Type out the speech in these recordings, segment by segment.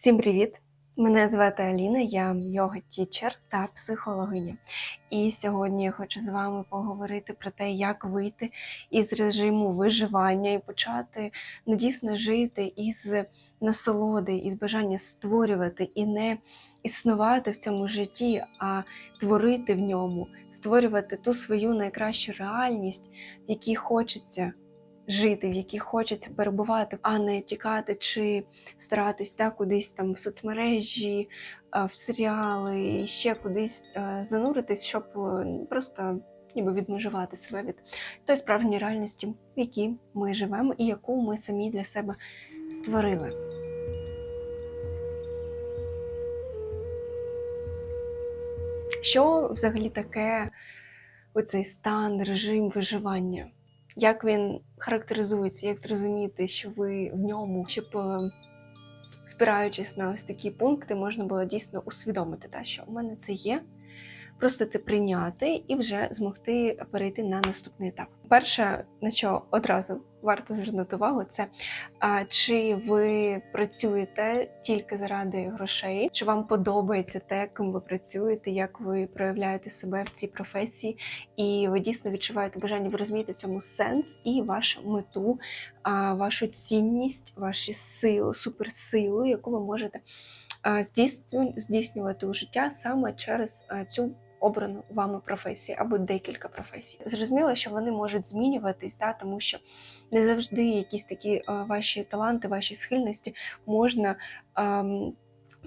Всім привіт! Мене звати Аліна, я йога тічер та психологиня. І сьогодні я хочу з вами поговорити про те, як вийти із режиму виживання і почати ну, дійсно жити із насолоди, із бажання створювати і не існувати в цьому житті, а творити в ньому, створювати ту свою найкращу реальність, в якій хочеться жити, в якій хочеться перебувати, а не тікати чи старатись так, кудись там в соцмережі, в серіали і ще кудись зануритись, щоб е, просто ніби відмежувати себе від тої справжньої реальності, в якій ми живемо і яку ми самі для себе створили. Що взагалі таке оцей стан, режим виживання? Як він характеризується, як зрозуміти, що ви в ньому, щоб е, спираючись на ось такі пункти, можна було дійсно усвідомити, та, що у мене це є, просто це прийняти і вже змогти перейти на наступний етап. Перше, на що одразу варто звернути увагу, це чи ви працюєте тільки заради грошей, чи вам подобається те, ким ви працюєте, як ви проявляєте себе в цій професії, і ви дійсно відчуваєте бажання, ви розумієте цьому сенс і вашу мету, вашу цінність, ваші сили, суперсилу, яку ви можете здійснювати у життя саме через цю обрану вами професію або декілька професій. Зрозуміло, що вони можуть змінюватись, да, тому що не завжди якісь такі е, ваші таланти, ваші схильності можна. ем,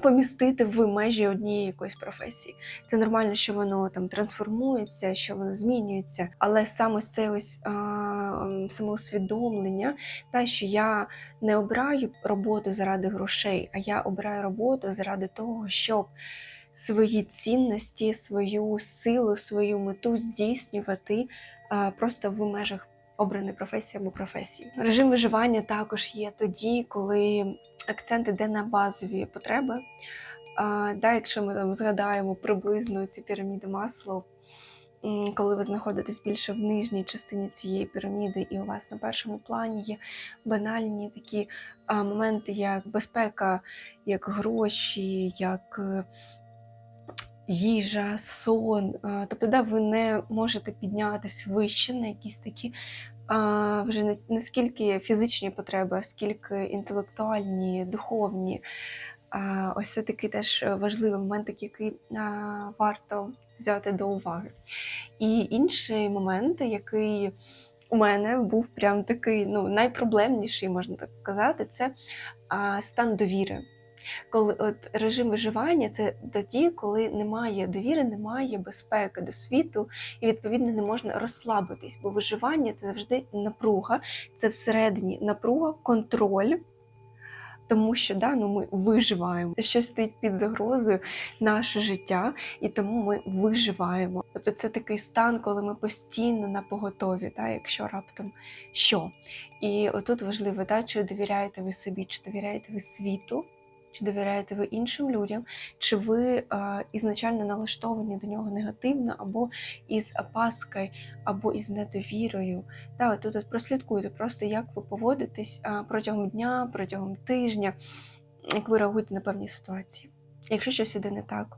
Помістити в межі однієї якоїсь професії. Це нормально, що воно там трансформується, що воно змінюється, але саме це ось а, самоусвідомлення, та що я не обираю роботу заради грошей, а я обираю роботу заради того, щоб свої цінності, свою силу, свою мету здійснювати просто в межах обраної професії або професії. Режим виживання також є тоді, коли акцент іде на базові потреби. А, да, якщо ми там згадаємо приблизно ці піраміди Маслоу, м, коли ви знаходитесь більше в нижній частині цієї піраміди, і у вас на першому плані є банальні такі а, моменти, як безпека, як гроші, як е, їжа, сон. Тобто, да, ви не можете піднятися вище на якісь такі вже не скільки фізичні потреби, а скільки інтелектуальні, духовні. Ось це такий теж важливий момент, який варто взяти до уваги. І інший момент, який у мене був прям такий ну, найпроблемніший, можна так сказати, це стан довіри. Коли от режим виживання це тоді, коли немає довіри, немає безпеки до світу, і відповідно не можна розслабитись, бо виживання це завжди напруга, це всередині напруга, контроль. Тому що да, ну, ми виживаємо. Щось стоїть під загрозою наше життя, і тому ми виживаємо. Тобто це такий стан, коли ми постійно на поготові, да, якщо раптом що. І отут важливо, да, чи довіряєте ви собі, чи довіряєте ви світу, чи довіряєте ви іншим людям, чи ви а, ізначально налаштовані до нього негативно, або із опаскою, або із недовірою. Та, тут от прослідкуйте просто, як ви поводитесь а, протягом дня, протягом тижня, як ви реагуєте на певні ситуації. Якщо щось іде не так.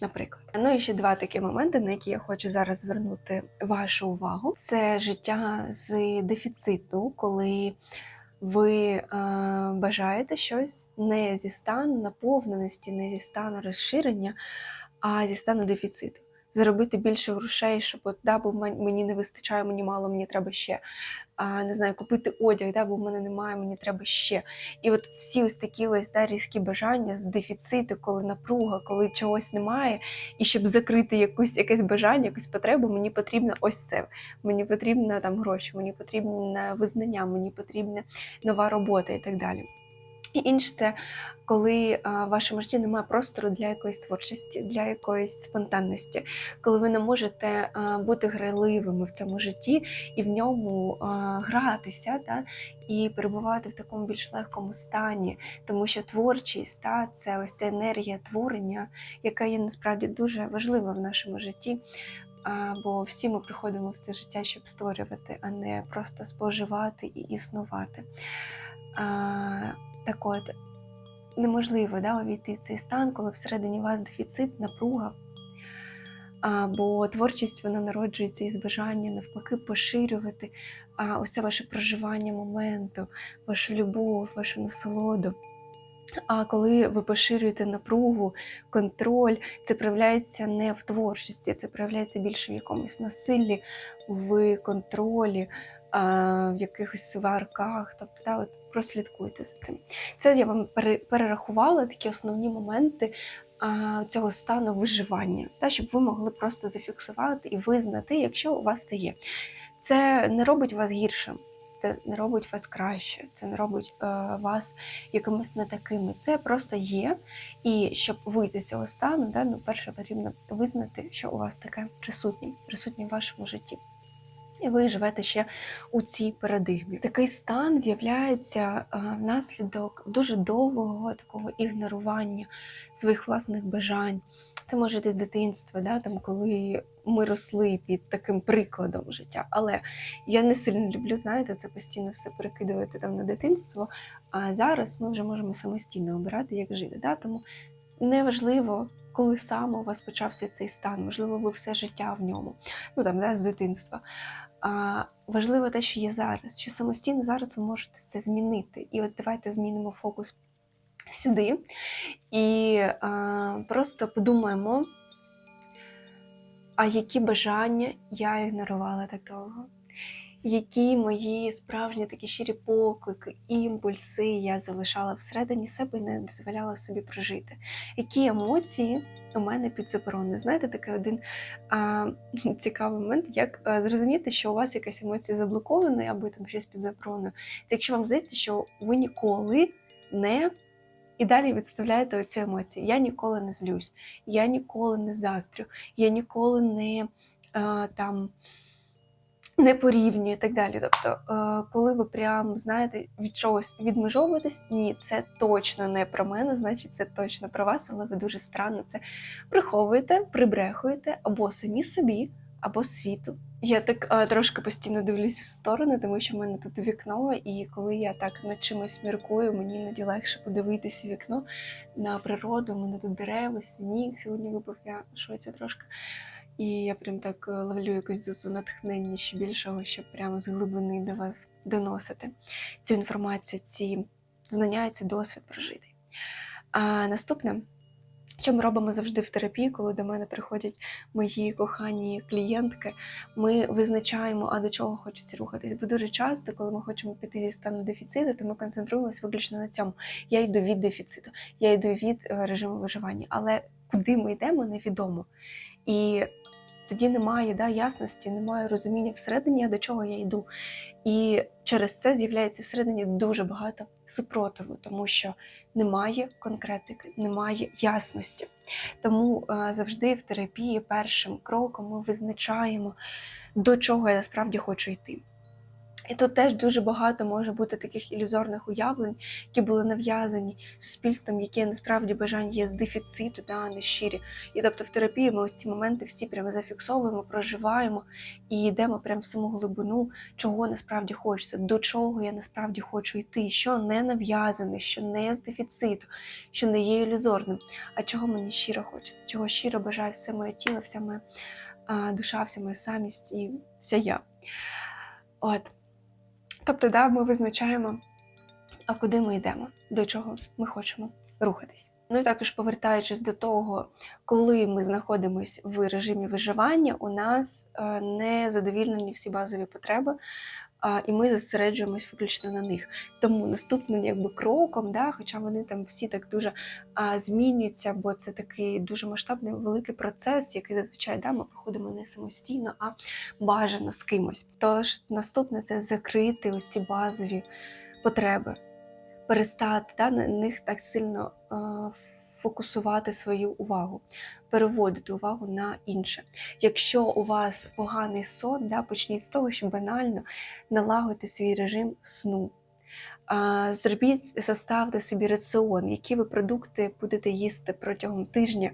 Наприклад, ну і ще два такі моменти, на які я хочу зараз звернути вашу увагу. Це життя з дефіциту, коли ви е, бажаєте щось не зі стану наповненості, не зі стану розширення, а зі стану дефіциту. Заробити більше грошей, щоб от, да, бо мені не вистачає, мені мало, мені треба ще. Не знаю, купити одяг, да, бо в мене немає, мені треба ще. І от всі ось такі ось да, різкі бажання з дефіциту, коли напруга, коли чогось немає, і щоб закрити якусь якесь бажання, якусь потребу, мені потрібно ось це. Мені потрібно там гроші, мені потрібне визнання, мені потрібна нова робота і так далі. І інше це коли в вашому житті немає простору для якоїсь творчості, для якоїсь спонтанності, коли ви не можете бути грайливими в цьому житті і в ньому гратися, та, і перебувати в такому більш легкому стані, тому що творчість та, це ось ця енергія творення, яка є насправді дуже важлива в нашому житті. Бо всі ми приходимо в це життя, щоб створювати, а не просто споживати і існувати. Так от, неможливо да, увійти в цей стан, коли всередині вас дефіцит, напруга. Бо творчість вона народжується із бажання навпаки поширювати ось ваше проживання моменту, вашу любов, вашу насолоду. А коли ви поширюєте напругу, контроль, це проявляється не в творчості, це проявляється більше в якомусь насиллі, в контролі, в якихось сварках. Тобто, да, от прослідкуйте за цим. Це я вам перерахувала такі основні моменти цього стану виживання, та, щоб ви могли просто зафіксувати і визнати, якщо у вас це є. Це не робить вас гіршим. Це не робить вас краще, це не робить е, вас якимись не такими. Це просто є. І щоб вийти з цього стану, да, ну, перше потрібно визнати, що у вас таке присутнє, присутнє в вашому житті. І ви живете ще у цій парадигмі. Такий стан з'являється е, внаслідок дуже довгого такого ігнорування своїх власних бажань. Це може з дитинства, да, там, коли ми росли під таким прикладом життя. Але я не сильно люблю, знаєте, це постійно все перекидувати там на дитинство. А зараз ми вже можемо самостійно обирати, як жити. Да? Тому неважливо, коли саме у вас почався цей стан, можливо, ви все життя в ньому, ну там да, з дитинства. А, важливо те, що є зараз, що самостійно зараз ви можете це змінити. І ось давайте змінимо фокус сюди і а, просто подумаємо, а які бажання я ігнорувала так довго. Які мої справжні такі щирі поклики, імпульси я залишала всередині себе і не дозволяла собі прожити. Які емоції у мене під забороною? Знаєте, такий один а, цікавий момент, як а, зрозуміти, що у вас якась емоція заблокована або там щось під забороною. Це якщо вам здається, що ви ніколи не і далі відставляєте оці емоції. Я ніколи не злюсь, я ніколи не заздрю, я ніколи не а, там не порівнюю і так далі. Тобто, е, коли ви прям знаєте від чогось відмежовуєтесь, ні, це точно не про мене, значить це точно про вас, але ви дуже странно це приховуєте, прибрехуєте або самі собі, або світу. Я так е, трошки постійно дивлюсь в сторони, тому що в мене тут вікно, і коли я так над чимось міркую, мені іноді легше подивитися вікно на природу. У мене тут дерева, сніг. Сьогодні випав я шоці трошки. І я прям так е, ловлю якусь дозу натхнення ще більшого, щоб прямо з глибини до вас доносити цю інформацію, ці знання, цей досвід прожитий. А наступне, що ми робимо завжди в терапії, коли до мене приходять мої кохані клієнтки, ми визначаємо, а до чого хочеться рухатись. Бо дуже часто, коли ми хочемо піти зі стану дефіциту, то ми концентруємося виключно на цьому. Я йду від дефіциту, я йду від е, режиму виживання. Але куди ми йдемо, невідомо. І тоді немає да, ясності, немає розуміння всередині, до чого я йду. І через це з'являється всередині дуже багато супротиву, тому що немає конкретики, немає ясності. Тому е, завжди в терапії першим кроком ми визначаємо, до чого я насправді хочу йти. І тут теж дуже багато може бути таких ілюзорних уявлень, які були нав'язані суспільством, які насправді бажання є з дефіциту, да, не щирі. І тобто в терапії ми ось ці моменти всі прямо зафіксовуємо, проживаємо і йдемо прямо в саму глибину, чого насправді хочеться, до чого я насправді хочу йти, що не нав'язане, що не з дефіциту, що не є ілюзорним, а чого мені щиро хочеться, чого щиро бажає все моє тіло, вся моя душа, вся моя самість і вся я. От. Тобто, да, ми визначаємо, а куди ми йдемо, до чого ми хочемо рухатись. Ну і також повертаючись до того, коли ми знаходимося в режимі виживання, у нас е, не задовільнені всі базові потреби, а, і ми зосереджуємось виключно на них. Тому наступним якби кроком, да, хоча вони там всі так дуже а, змінюються, бо це такий дуже масштабний великий процес, який зазвичай да, ми проходимо не самостійно, а бажано з кимось. Тож наступне це закрити ці базові потреби, перестати да, на них так сильно фокусувати свою увагу, переводити увагу на інше. Якщо у вас поганий сон, да, почніть з того, що банально налагодити свій режим сну. Зробіть, составте собі раціон, які ви продукти будете їсти протягом тижня,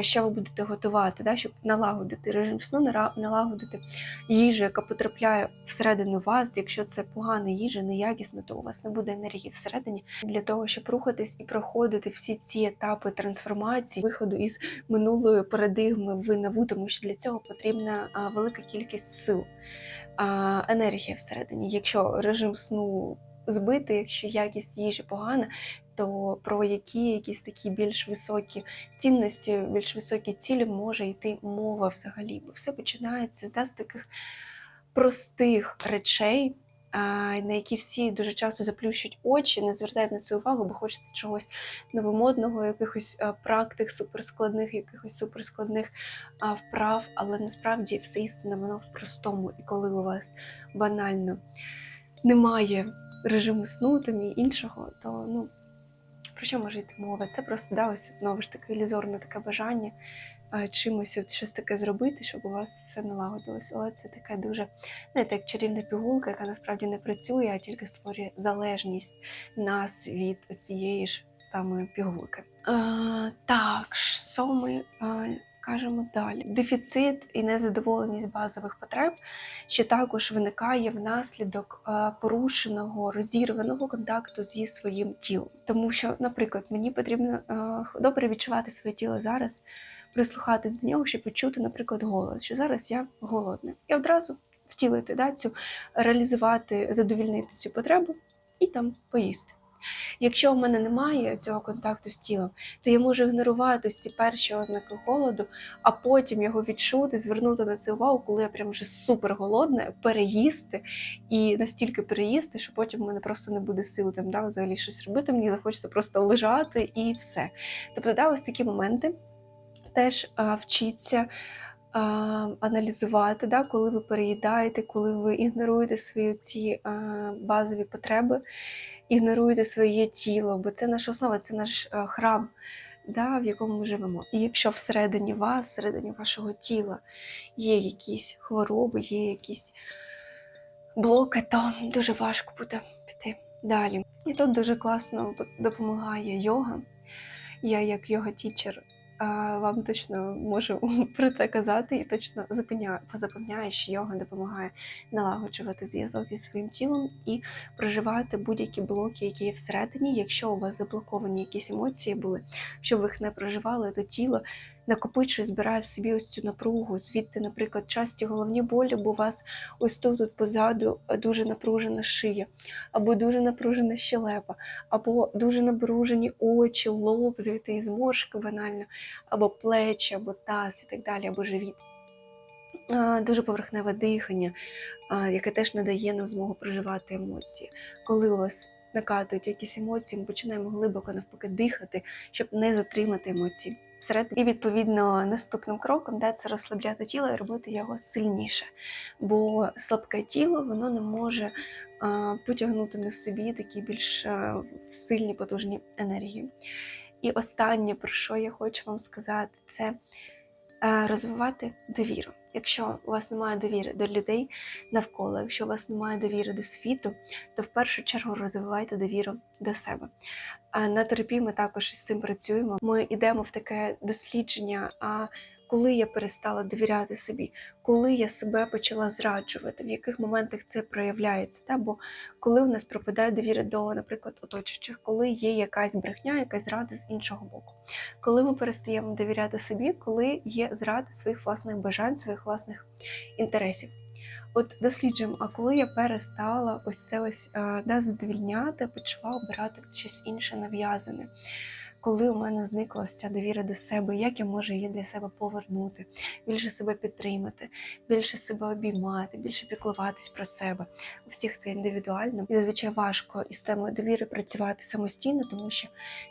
що ви будете готувати, да, щоб налагодити режим сну, налагодити їжу, яка потрапляє всередину вас. Якщо це погана їжа, неякісна, то у вас не буде енергії всередині для того, щоб рухатись і проходити всі ці етапи трансформації, виходу із минулої парадигми в нову, тому що для цього потрібна велика кількість сил, енергія всередині. Якщо режим сну збитий, якщо якість їжі погана, то про які якісь такі більш високі цінності, більш високі цілі може йти мова взагалі. Бо все починається з таких простих речей, на які всі дуже часто заплющують очі, не звертають на це увагу, бо хочеться чогось новомодного, якихось практик суперскладних, якихось суперскладних вправ, але насправді все істинне воно в простому. І коли у вас банально немає режиму сну там і іншого, то ну про що може йти мова? Це просто да, знову ж таки ілюзорне таке бажання чимось от щось таке зробити, щоб у вас все налагодилось. Але це таке дуже, знаєте, як чарівна пігулка, яка насправді не працює, а тільки створює залежність нас від цієї ж самої пігулки. А, так, що ми а, кажемо далі? Дефіцит і незадоволеність базових потреб ще також виникає внаслідок порушеного розірваного контакту зі своїм тілом. Тому що, наприклад, мені потрібно добре відчувати своє тіло зараз, прислухатись до нього, щоб відчути, наприклад, голод, що зараз я голодна. І одразу втілити да, цю, реалізувати, задовільнити цю потребу і там поїсти. Якщо в мене немає цього контакту з тілом, то я можу ігнорувати ось ці перші ознаки голоду, а потім його відчути, звернути на це увагу, коли я прям вже супер голодна, переїсти і настільки переїсти, що потім в мене просто не буде сил там да, взагалі щось робити. Мені захочеться просто лежати і все. Тобто, да, ось такі моменти теж а, вчіться. а, Аналізувати, да, коли ви переїдаєте, коли ви ігноруєте свої ці базові потреби, ігноруєте своє тіло, бо це наша основа, це наш храм, да, в якому ми живемо. І якщо всередині вас, всередині вашого тіла є якісь хвороби, є якісь блоки, то дуже важко буде піти далі. І тут дуже класно допомагає йога. Я, як йога-тічер, вам точно можу про це казати і точно запевняю, що йога допомагає налагоджувати зв'язок зі своїм тілом і проживати будь-які блоки, які є всередині. Якщо у вас заблоковані якісь емоції були, що ви їх не проживали, то тіло накопичує, збирає в собі ось цю напругу. Звідти, наприклад, часті головні болі, бо у вас ось тут, тут позаду дуже напружена шия, або дуже напружена щелепа, або дуже напружені очі, лоб, звідти і зморшки банально, або плечі, або таз і так далі, або живіт. Дуже поверхневе дихання, яке теж не дає нам змогу проживати емоції. Коли у вас накатують якісь емоції, ми починаємо глибоко навпаки дихати, щоб не затримати емоції всередині. І відповідно наступним кроком да, це розслабляти тіло і робити його сильніше. Бо слабке тіло воно не може а, потягнути на собі такі більш а, сильні потужні енергії. І останнє, про що я хочу вам сказати, це е, розвивати довіру. Якщо у вас немає довіри до людей навколо, якщо у вас немає довіри до світу, то в першу чергу розвивайте довіру до себе. А на терапії ми також з цим працюємо. Ми йдемо в таке дослідження. Коли я перестала довіряти собі, коли я себе почала зраджувати, в яких моментах це проявляється, та? бо коли у нас пропадає довіра до, наприклад, оточуючих, коли є якась брехня, якась зрада з іншого боку, коли ми перестаємо довіряти собі, коли є зрада своїх власних бажань, своїх власних інтересів. От досліджуємо, а коли я перестала ось це ось е, да, задовільняти, почала обирати щось інше нав'язане. Коли у мене зникла ця довіра до себе, як я можу її для себе повернути, більше себе підтримати, більше себе обіймати, більше піклуватись про себе. У всіх це індивідуально. І зазвичай важко із темою довіри працювати самостійно, тому що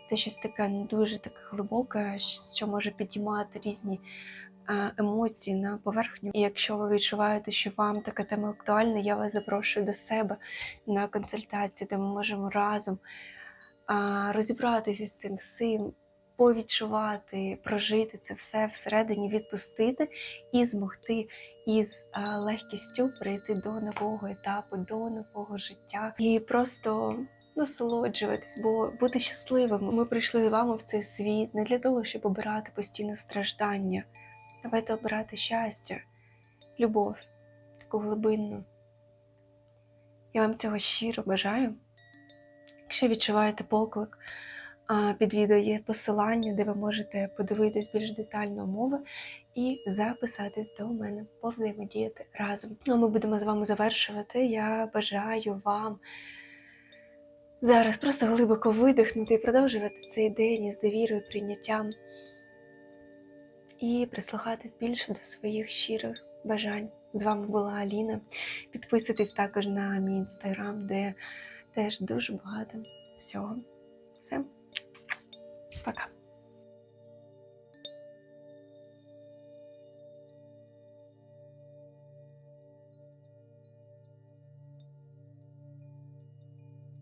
це щось таке не дуже таке глибоке, що може підіймати різні е, емоції на поверхню. І якщо ви відчуваєте, що вам така тема актуальна, я вас запрошую до себе на консультацію, де ми можемо разом розібратися з цим всім, повідчувати, прожити це все всередині, відпустити і змогти із легкістю прийти до нового етапу, до нового життя і просто насолоджуватись, бо бути щасливим. Ми прийшли з вами в цей світ не для того, щоб обирати постійне страждання. Давайте обирати щастя, любов, таку глибинну. Я вам цього щиро бажаю. Якщо відчуваєте поклик, під відео є посилання, де ви можете подивитись більш детально умови і записатись до мене, повзаємодіяти разом. Ну, ми будемо з вами завершувати. Я бажаю вам зараз просто глибоко видихнути і продовжувати цей день із довірою, прийняттям і прислухатись більше до своїх щирих бажань. З вами була Аліна. Підписуйтесь також на мій інстаграм, де теж дуже багато всього. Все, пока.